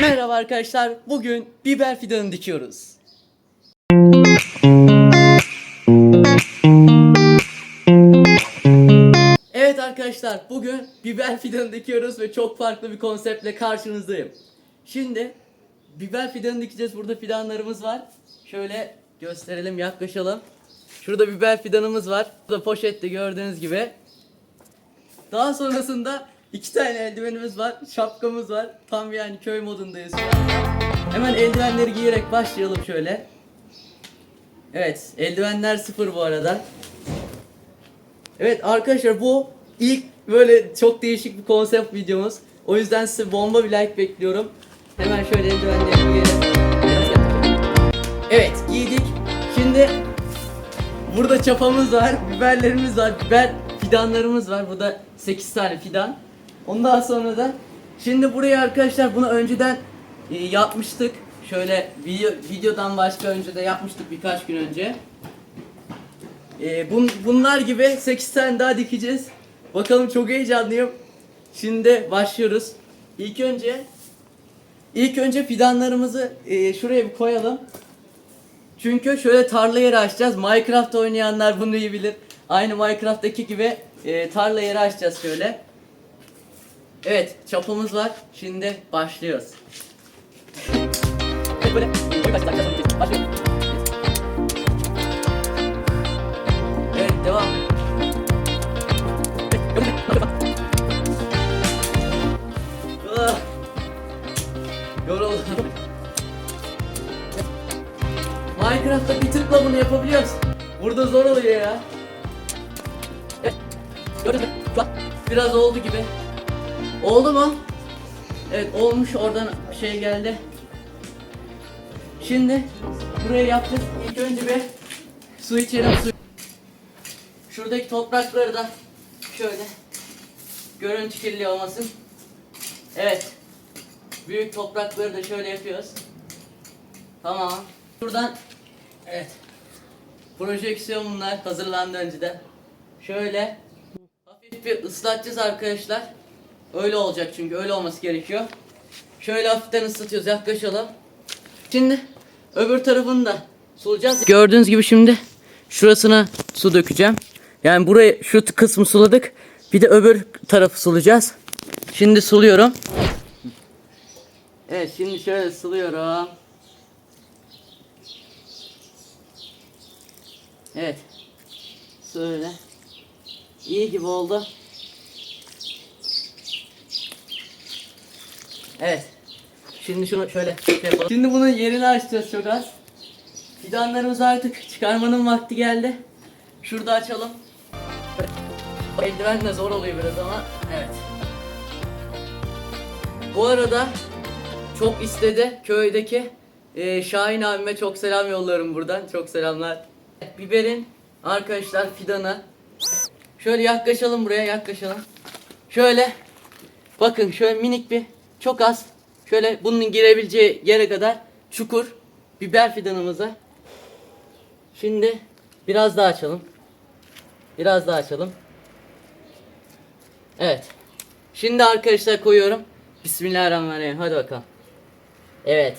Merhaba arkadaşlar. Bugün biber fidanı dikiyoruz. Evet arkadaşlar bugün biber fidanı dikiyoruz ve çok farklı bir konseptle karşınızdayım. Şimdi biber fidanı dikeceğiz. Burada fidanlarımız var. Şöyle gösterelim yaklaşalım. Şurada biber fidanımız var. Burada poşette gördüğünüz gibi. Daha sonrasında iki tane eldivenimiz var, şapkamız var. Tam yani köy modundayız. Hemen eldivenleri giyerek başlayalım şöyle. Evet, eldivenler sıfır bu arada. Evet arkadaşlar bu ilk böyle çok değişik bir konsept videomuz. O yüzden size bomba bir like bekliyorum. Hemen şöyle eldivenleri giyelim. Evet giydik. Şimdi Burada çapamız var, biberlerimiz var, biber fidanlarımız var. Burada 8 tane fidan. Ondan sonra da şimdi buraya arkadaşlar bunu önceden e, yapmıştık. Şöyle video, videodan başka önce de yapmıştık birkaç gün önce. E, bun, bunlar gibi 8 tane daha dikeceğiz. Bakalım çok heyecanlıyım. Şimdi başlıyoruz. İlk önce ilk önce fidanlarımızı e, şuraya bir koyalım. Çünkü şöyle tarla yeri açacağız. Minecraft oynayanlar bunu iyi bilir. Aynı Minecraft'taki gibi e, tarla yeri açacağız şöyle. Evet, çapımız var. Şimdi başlıyoruz. evet, böyle başlıyoruz. Evet, devam. Ah. Yoruldum. Minecraft'ta bir tıkla bunu yapabiliyoruz. Burada zor oluyor ya. Evet. Biraz oldu gibi. Oldu mu? Evet olmuş oradan şey geldi. Şimdi buraya yaptık. İlk önce bir su içelim su. Şuradaki toprakları da şöyle görüntü kirliliği olmasın. Evet. Büyük toprakları da şöyle yapıyoruz. Tamam. Şuradan evet. Projeksiyon bunlar hazırlandı önceden. Şöyle hafif bir ıslatacağız arkadaşlar. Öyle olacak çünkü öyle olması gerekiyor. Şöyle hafiften ıslatıyoruz yaklaşalım. Şimdi öbür tarafını da sulayacağız. Gördüğünüz gibi şimdi şurasına su dökeceğim. Yani buraya şu kısmı suladık. Bir de öbür tarafı sulayacağız. Şimdi suluyorum. Evet şimdi şöyle suluyorum. Evet. Söyle. İyi gibi oldu. Evet. Şimdi şunu şöyle şey yapalım. Şimdi bunun yerini açacağız çok az. Fidanlarımız artık çıkarmanın vakti geldi. Şurada açalım. Eldiven de zor oluyor biraz ama evet. Bu arada çok istedi köydeki e, Şahin abime çok selam yolluyorum buradan. Çok selamlar. Biberin arkadaşlar fidanı. Şöyle yaklaşalım buraya yaklaşalım. Şöyle bakın şöyle minik bir çok az şöyle bunun girebileceği yere kadar çukur biber fidanımıza. Şimdi biraz daha açalım. Biraz daha açalım. Evet. Şimdi arkadaşlar koyuyorum. Bismillahirrahmanirrahim. Hadi bakalım. Evet.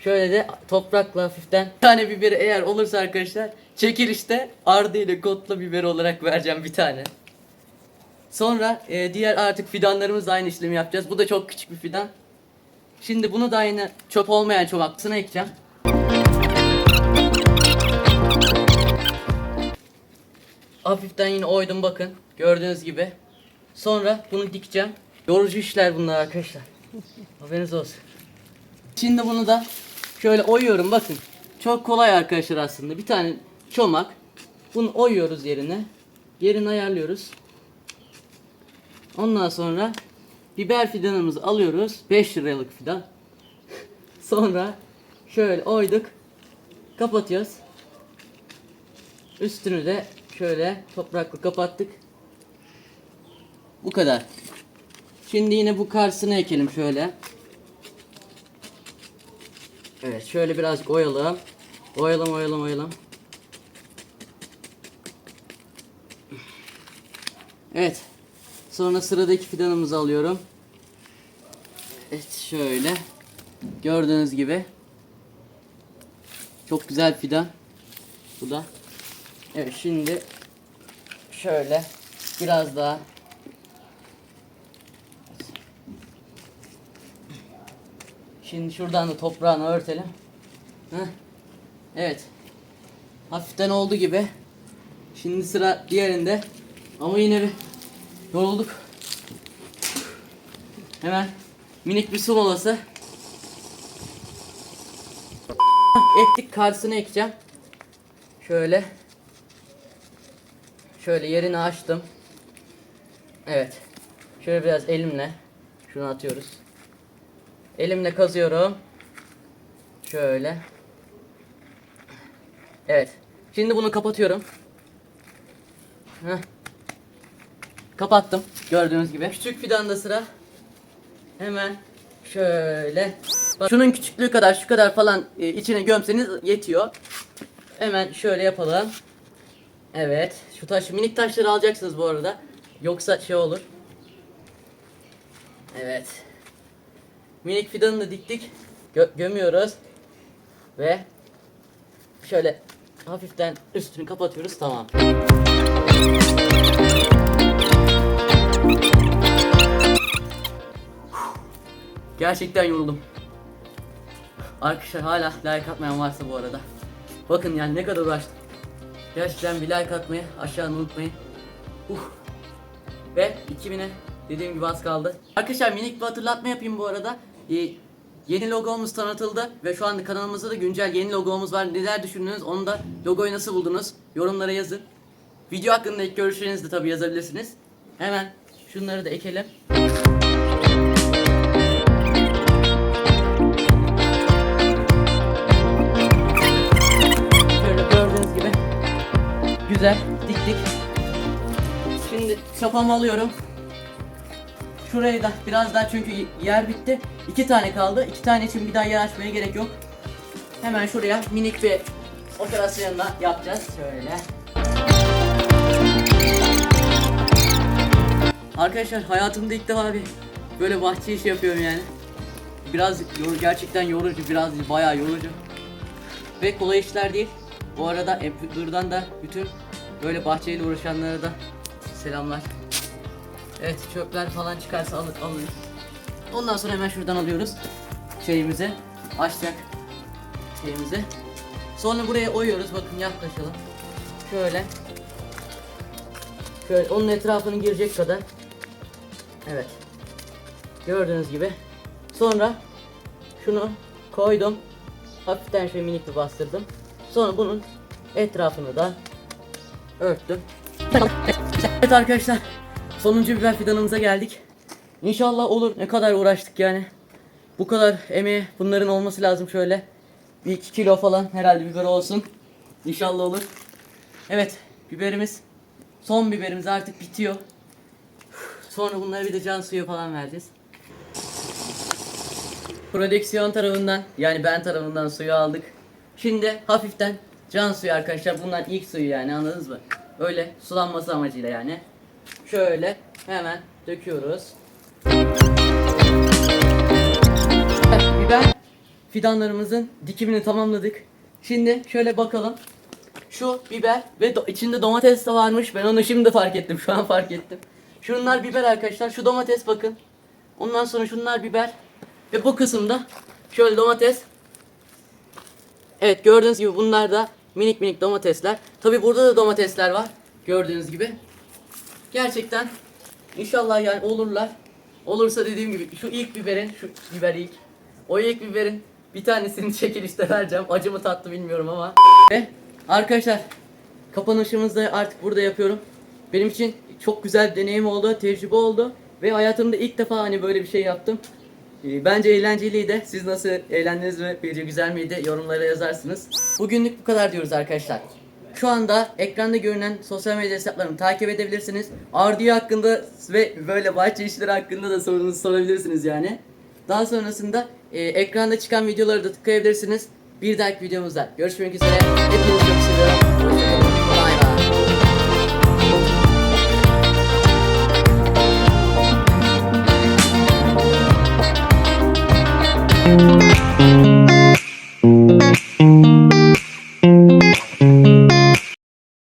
Şöyle de toprakla hafiften bir tane biberi eğer olursa arkadaşlar çekilişte ardı ile kotla biber olarak vereceğim bir tane. Sonra e, diğer artık fidanlarımızla aynı işlemi yapacağız. Bu da çok küçük bir fidan. Şimdi bunu da aynı çöp olmayan çobaklısına ekeceğim. Hafiften yine oydum bakın. Gördüğünüz gibi. Sonra bunu dikeceğim. Yorucu işler bunlar arkadaşlar. Haberiniz olsun. Şimdi bunu da şöyle oyuyorum bakın. Çok kolay arkadaşlar aslında. Bir tane çomak. Bunu oyuyoruz yerine. Yerini ayarlıyoruz. Ondan sonra biber fidanımızı alıyoruz. 5 liralık fidan. sonra şöyle oyduk. Kapatıyoruz. Üstünü de şöyle toprakla kapattık. Bu kadar. Şimdi yine bu karşısına ekelim şöyle. Evet şöyle birazcık oyalım. Oyalım oyalım oyalım. Evet. Sonra sıradaki fidanımızı alıyorum. Evet şöyle. Gördüğünüz gibi. Çok güzel fidan. Bu da. Evet şimdi şöyle biraz daha Şimdi şuradan da toprağını örtelim. Heh. Evet. Hafiften oldu gibi. Şimdi sıra diğerinde. Ama yine bir yorulduk. Hemen minik bir su molası. Ektik karşısına ekeceğim. Şöyle. Şöyle yerini açtım. Evet. Şöyle biraz elimle şunu atıyoruz. Elimle kazıyorum. Şöyle. Evet. Şimdi bunu kapatıyorum. Heh. Kapattım. Gördüğünüz gibi. Küçük fidanda sıra. Hemen şöyle. Bak, şunun küçüklüğü kadar şu kadar falan e, içine gömseniz yetiyor. Hemen şöyle yapalım. Evet. Şu taş minik taşları alacaksınız bu arada. Yoksa şey olur. Evet. Minik fidanı da diktik. Gö- gömüyoruz. Ve şöyle hafiften üstünü kapatıyoruz. Tamam. Gerçekten yoruldum. Arkadaşlar hala like atmayan varsa bu arada. Bakın yani ne kadar uğraştım. Gerçekten bir like atmayı aşağıdan unutmayın. Uh. Ve 2000'e dediğim gibi az kaldı. Arkadaşlar minik bir hatırlatma yapayım bu arada. Ee, yeni logomuz tanıtıldı ve şu anda kanalımızda da güncel yeni logomuz var. Neler düşündünüz onu da logoyu nasıl buldunuz yorumlara yazın. Video hakkında ilk görüşlerinizi de tabi yazabilirsiniz. Hemen şunları da ekelim. Güzel diktik. Şimdi çapamı alıyorum. Şurayı da biraz daha çünkü yer bitti. İki tane kaldı. İki tane için bir daha yer açmaya gerek yok. Hemen şuraya minik bir operasyonla yapacağız. Şöyle. Arkadaşlar hayatımda ilk defa bir böyle bahçe işi yapıyorum yani. Biraz yor- gerçekten yorucu, biraz bayağı yorucu. Ve kolay işler değil. Bu arada buradan da bütün böyle bahçeyle uğraşanlara da selamlar. Evet çöpler falan çıkarsa alır alırız. Ondan sonra hemen şuradan alıyoruz şeyimizi. Açacak şeyimizi. Sonra buraya oyuyoruz. Bakın yaklaşalım. Şöyle. Şöyle onun etrafını girecek kadar. Evet. Gördüğünüz gibi. Sonra şunu koydum. Hafiften şöyle minik bir bastırdım. Sonra bunun etrafını da örttüm. Evet arkadaşlar. Sonuncu biber fidanımıza geldik. İnşallah olur. Ne kadar uğraştık yani. Bu kadar emeği bunların olması lazım şöyle. Bir iki kilo falan herhalde biber olsun. İnşallah olur. Evet biberimiz son biberimiz artık bitiyor. Sonra bunlara bir de can suyu falan vereceğiz. Prodüksiyon tarafından yani ben tarafından suyu aldık. Şimdi hafiften can suyu arkadaşlar. Bunlar ilk suyu yani anladınız mı? Öyle sulanması amacıyla yani. Şöyle hemen döküyoruz. Biber fidanlarımızın dikimini tamamladık. Şimdi şöyle bakalım. Şu biber ve do- içinde domates de varmış. Ben onu şimdi fark ettim. Şu an fark ettim. Şunlar biber arkadaşlar. Şu domates bakın. Ondan sonra şunlar biber. Ve bu kısımda şöyle domates. Evet gördüğünüz gibi bunlar da minik minik domatesler. Tabi burada da domatesler var. Gördüğünüz gibi. Gerçekten inşallah yani olurlar. Olursa dediğim gibi şu ilk biberin, şu biber ilk. O ilk biberin bir tanesini çekilişte vereceğim. Acı mı tatlı bilmiyorum ama. Ve arkadaşlar kapanışımızı da artık burada yapıyorum. Benim için çok güzel deneyim oldu, tecrübe oldu. Ve hayatımda ilk defa hani böyle bir şey yaptım. Ee, Bence eğlenceliydi. Siz nasıl eğlendiniz mi? Video güzel miydi? Yorumlara yazarsınız. Bugünlük bu kadar diyoruz arkadaşlar. Şu anda ekranda görünen sosyal medya hesaplarımı takip edebilirsiniz. Arduino hakkında ve böyle bahçe işleri hakkında da sorunuzu sorabilirsiniz yani. Daha sonrasında e, ekranda çıkan videoları da tıklayabilirsiniz. Bir dahaki videomuzda görüşmek üzere. Hepinizi çok seviyorum.